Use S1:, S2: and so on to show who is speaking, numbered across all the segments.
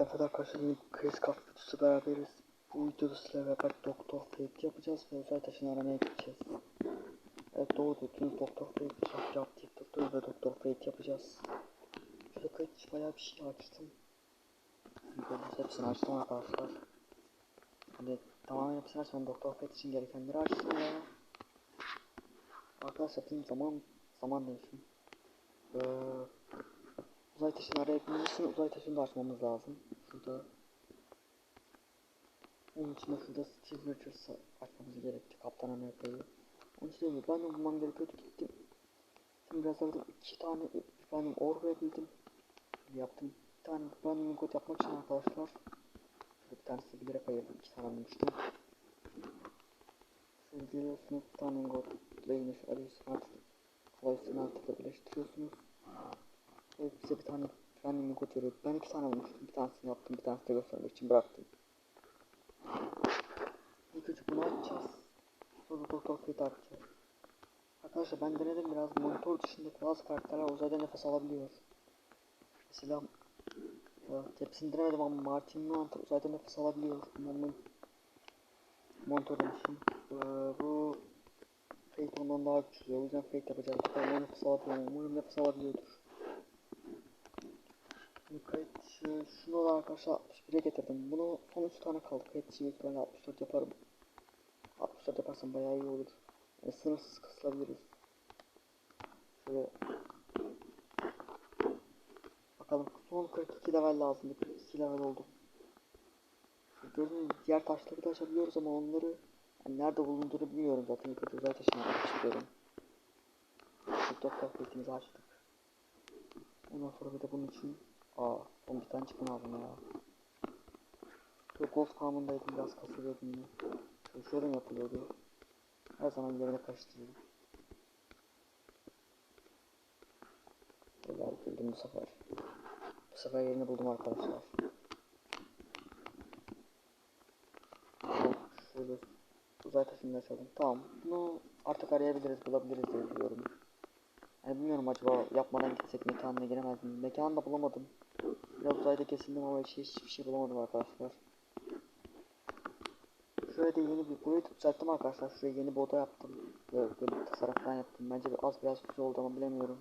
S1: Bir Chris Cup videosu beraberiz. Bu videoda sizlerle beraber Doktor Fate yapacağız ve uzay taşını aramaya gideceğiz. Evet doğru dediniz Doktor Fate yap yap TikTok'ta ve Doktor Fate yapacağız. Şurada kayıt bayağı bir şey açtım. Gördüğünüz hepsini açtım arkadaşlar. Hani tamamen hepsini açmadım Doktor Fate için gerekenleri açtım ya. Arkadaşlar bizim zaman zaman demişim. Ee, uzay taşını arayabilmek için uzay taşını da açmamız lazım. Şurada onun için de şurada Steve Richards'ı açmamız gerekti. Kaptan Amerika'yı. Onun için de ben de bulmam gerekiyordu gittim. Şimdi biraz aradım iki tane efendim or verebildim. Yaptım. Bir tane Brandon God yapmak için arkadaşlar. Şöyle bir tanesi bilerek ayırdım. iki tane bulmuştum. Şöyle geliyorsunuz. Bir tane God. Leymiş. Alice artık. Kolay artıkla birleştiriyorsunuz. Evet bize bir tane God veriyor. Ben iki tane bulmuştum. Bir tanesini yaptım. Bir tanesini göstermek için bıraktım. İlk önce bunu açacağız. Sonra Doktor Fate açacağız. Arkadaşlar ben denedim biraz monitör dışındaki bazı karakterler uzayda nefes alabiliyor. Mesela ya, hepsini denemedim ama Martin Mantle uzayda nefes alabiliyor. Onun monitör demişim. Ee, bu Fate ondan daha güçlü. O yüzden Fate yapacağız. O nefes alabiliyor mu? Umarım nefes alabiliyordur. Şimdi kayıt şu- şunu da arkadaşlar 61'e getirdim. Bunu son 3 tane kaldı. Kayıt büyük ihtimalle 64 yaparım. 64 yaparsam bayağı iyi olur. Yani sınırsız kısılabiliriz. Şöyle Bakalım son 42 level lazımdı. 42 level oldu. Şu Gördüğünüz gibi diğer taşları da açabiliyoruz ama onları yani nerede bulunduğunu bilmiyorum zaten. İlk önce uzay taşını açıyorum. TikTok kafetimizi açtık. Ondan sonra bir de bunun için Aa, son bir tane çıkın aldım ya. Böyle golf farmındaydım biraz kasılıyordum yine. Mi yapılıyordu? Her zaman yerine karıştırıyorum. Böyle buldum bu sefer. Bu sefer yerini buldum arkadaşlar. Şöyle uzay taşını açalım. Tamam. Bunu artık arayabiliriz, bulabiliriz diye biliyorum. Yani bilmiyorum acaba yapmadan gitsek mekanına giremez miyim? Mekanı da bulamadım. Biraz uzayda kesildim ama hiç, hiçbir şey bulamadım arkadaşlar. Şöyle de yeni bir burayı düzelttim arkadaşlar. Şuraya yeni bir yaptım. Böyle, böyle tasarım falan yaptım. Bence bir az biraz güzel oldu ama bilemiyorum.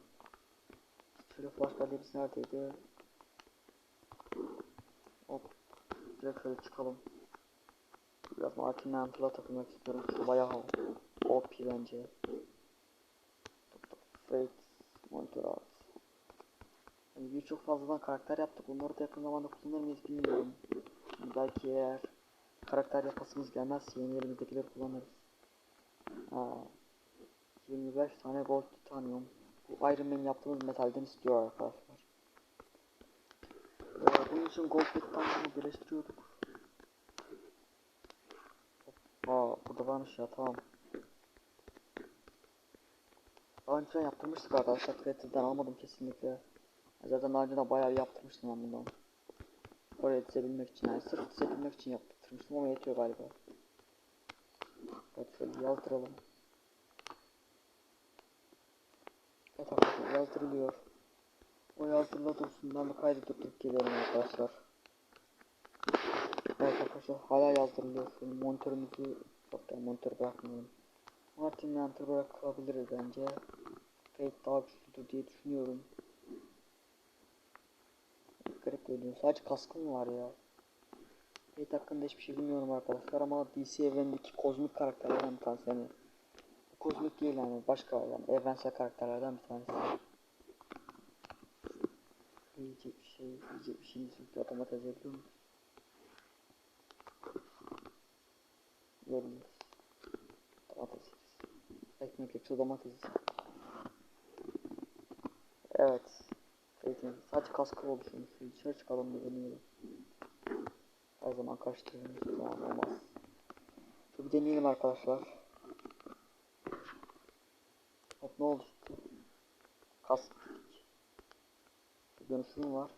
S1: Şöyle flash belleğimiz neredeydi? Hop. Direkt şöyle çıkalım. Biraz Martin Mantle'a takılmak istiyorum. Şu bayağı OP bence. Fate, Monitör Art. Yani birçok fazladan karakter yaptık. Bunları da yakın zamanda kullanır mıyız bilmiyorum. Yani belki eğer karakter yapasımız gelmezse yeni elimizdekileri kullanırız. Ha. 25 tane gold titanium. Bu Iron Man yaptığımız metalden istiyor arkadaşlar. Ee, bunun için gold titanium'u birleştiriyorduk. Aa burada varmış ya tamam. Daha önceden yaptırmıştık arkadaşlar. Creative'den almadım kesinlikle. Zaten daha önceden bayağı yaptırmıştım ben bundan. Oraya dizebilmek için yani sırf dizebilmek için yaptırmıştım ama yetiyor galiba. Evet şöyle yazdıralım. Evet arkadaşlar yazdırılıyor. O yazdırıla dursun ben bir kaydı durdurup geliyorum arkadaşlar. Evet arkadaşlar hala yazdırılıyor. Şöyle monitörümüzü yok yani monitörü bırakmıyorum. Martin Mantle bırakabiliriz bence. Fate daha güçlüdür diye düşünüyorum. Garip görünüyor. Sadece kaskım var ya. Fate hakkında hiçbir şey bilmiyorum arkadaşlar ama DC evrenindeki kozmik karakterlerden bir tanesi yani. Kozmik değil yani başka yani evrensel karakterlerden bir tanesi. Yiyecek bir şey, yiyecek bir şey sürekli otomatize edebiliyor muyuz? Yorumlar. Domates. Ekmek yoksa domates. Evet. Peki. Sadece kaskı. Şu dışarı çıkalım bir deneyelim. Her zaman karıştırıyoruz. Tamam olmaz. Şu bir deneyelim arkadaşlar. Hop ne oldu? Kask. Dönüşüm var.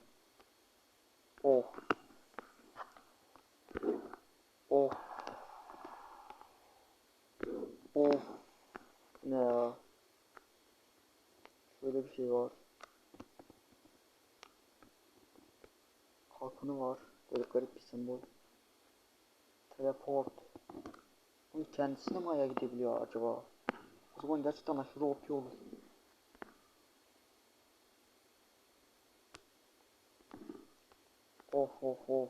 S1: Oh. Oh. Of. Ne ya? Şöyle bir şey var. Kalkanı var. Böyle garip bir sembol. Teleport. Bunun kendisine mi aya gidebiliyor acaba? O zaman gerçekten aşırı OP olur. Of of of.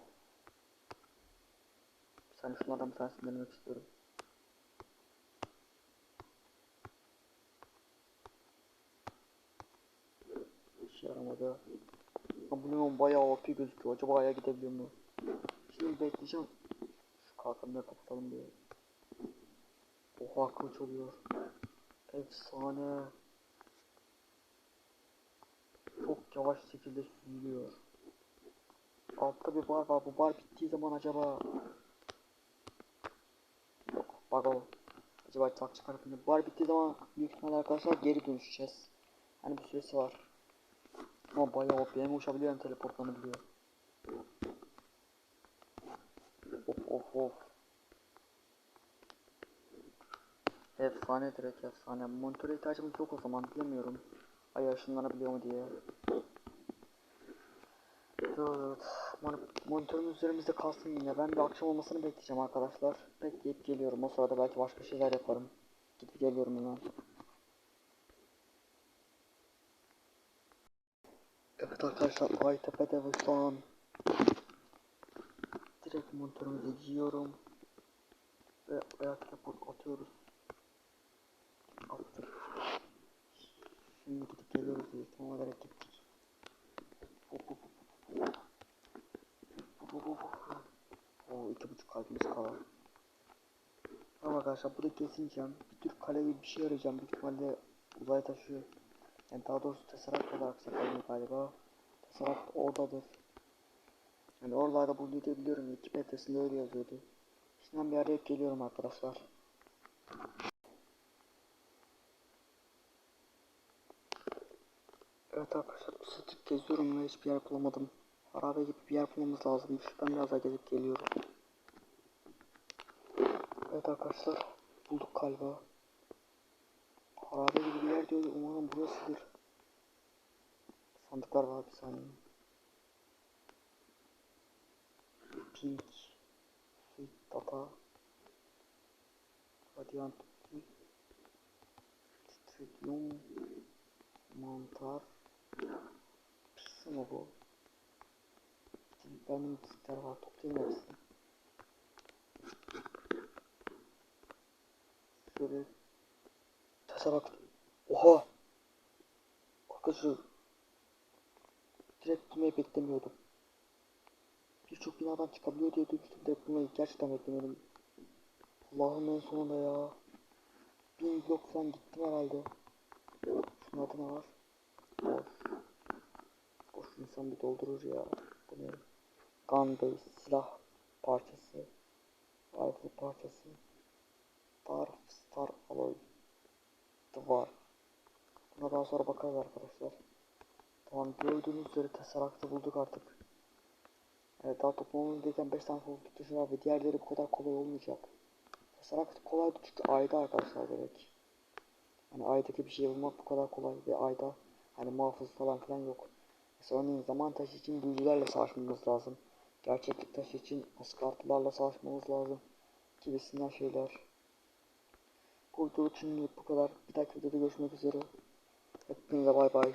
S1: Sen şunlardan bir tanesini denemek istiyorum. Yaramadı. Limon bayağı OP gözüküyor. Acaba aya gidebiliyor mu? Şimdi bekleyeceğim. Şu kalkanları kapatalım diye. Oha kılıç oluyor. Efsane. Çok yavaş şekilde süzülüyor. Altta bir bar var. Bu bar bittiği zaman acaba... Yok bug o. Acaba tak çıkartınca bar bittiği zaman büyük ihtimalle arkadaşlar geri dönüşeceğiz. Hani bir süresi var. Ama bayağı OP. Hem uçabiliyor hem. Of of of. Efsane direkt efsane. Monitöre ihtiyacımız yok o zaman bilemiyorum. Ay ışınlanabiliyor mu diye. Evet. Mon monitörümüz üzerimizde kalsın yine. Ben bir akşam olmasını bekleyeceğim arkadaşlar. Bekleyip geliyorum. O sırada belki başka şeyler yaparım. Gidip geliyorum hemen. Evet arkadaşlar Aytepe'de ve şu an direkt monitörümüzü giyiyorum ve ayakta atıyoruz. Attık. Şimdi gidip geliyoruz diye tam olarak gittik. O iki buçuk kalbimiz kalır. Tamam arkadaşlar burada kesineceğim. Bir tür kale gibi bir şey arayacağım. Büyük ihtimalle uzay taşı. Yani daha doğrusu tesarak olarak saklanıyor galiba. Tesarak oradadır. Yani oralarda bulduğu diye biliyorum. İki metresinde öyle yazıyordu. Şimdi ben bir arayıp geliyorum arkadaşlar. Evet arkadaşlar bu sıtık geziyorum ve hiçbir yer bulamadım. Harabe gibi bir yer bulmamız lazımmış. Ben biraz daha gezip geliyorum. Evet arkadaşlar bulduk galiba. Harabe gibi bir yer diyor. Umarım burasıdır. Sandıklar var bir saniye. Pink. Sweet Data. Radiant. Trilyum. Mantar. Pis mi bu? Benim tikler var. Toplayayım hepsini. Şöyle. Tasa bak. Oha. Arkadaşlar. Direkt bulmayı beklemiyordum. Birçok binadan çıkabiliyor diye duymuştum. Direkt bulmayı gerçekten beklemiyordum. Allah'ım en sonunda ya. Bin blok falan gittim herhalde. Şunun adı ne var? Boş. Boş insan bir doldurur ya. Bu ne? Gun silah parçası. Rifle parçası. Dark Star Alloy. Duvar. Buna daha sonra bakarız arkadaşlar. Tamam gördüğünüz üzere Tesseract'ı bulduk artık. Evet daha toplamamız gereken 5 tane fokus tuşu var ve diğerleri bu kadar kolay olmayacak. Tesseract kolaydı çünkü ayda arkadaşlar direkt. Hani aydaki bir şey bulmak bu kadar kolay ve ayda hani muhafız falan filan yok. Mesela örneğin zaman taşı için büyücülerle savaşmamız lazım. Gerçeklik taşı için askartılarla savaşmamız lazım. Gibisinden şeyler. Bu videoluk şimdilik bu kadar. Bir dahaki videoda görüşmek üzere. Hepinize bay bay.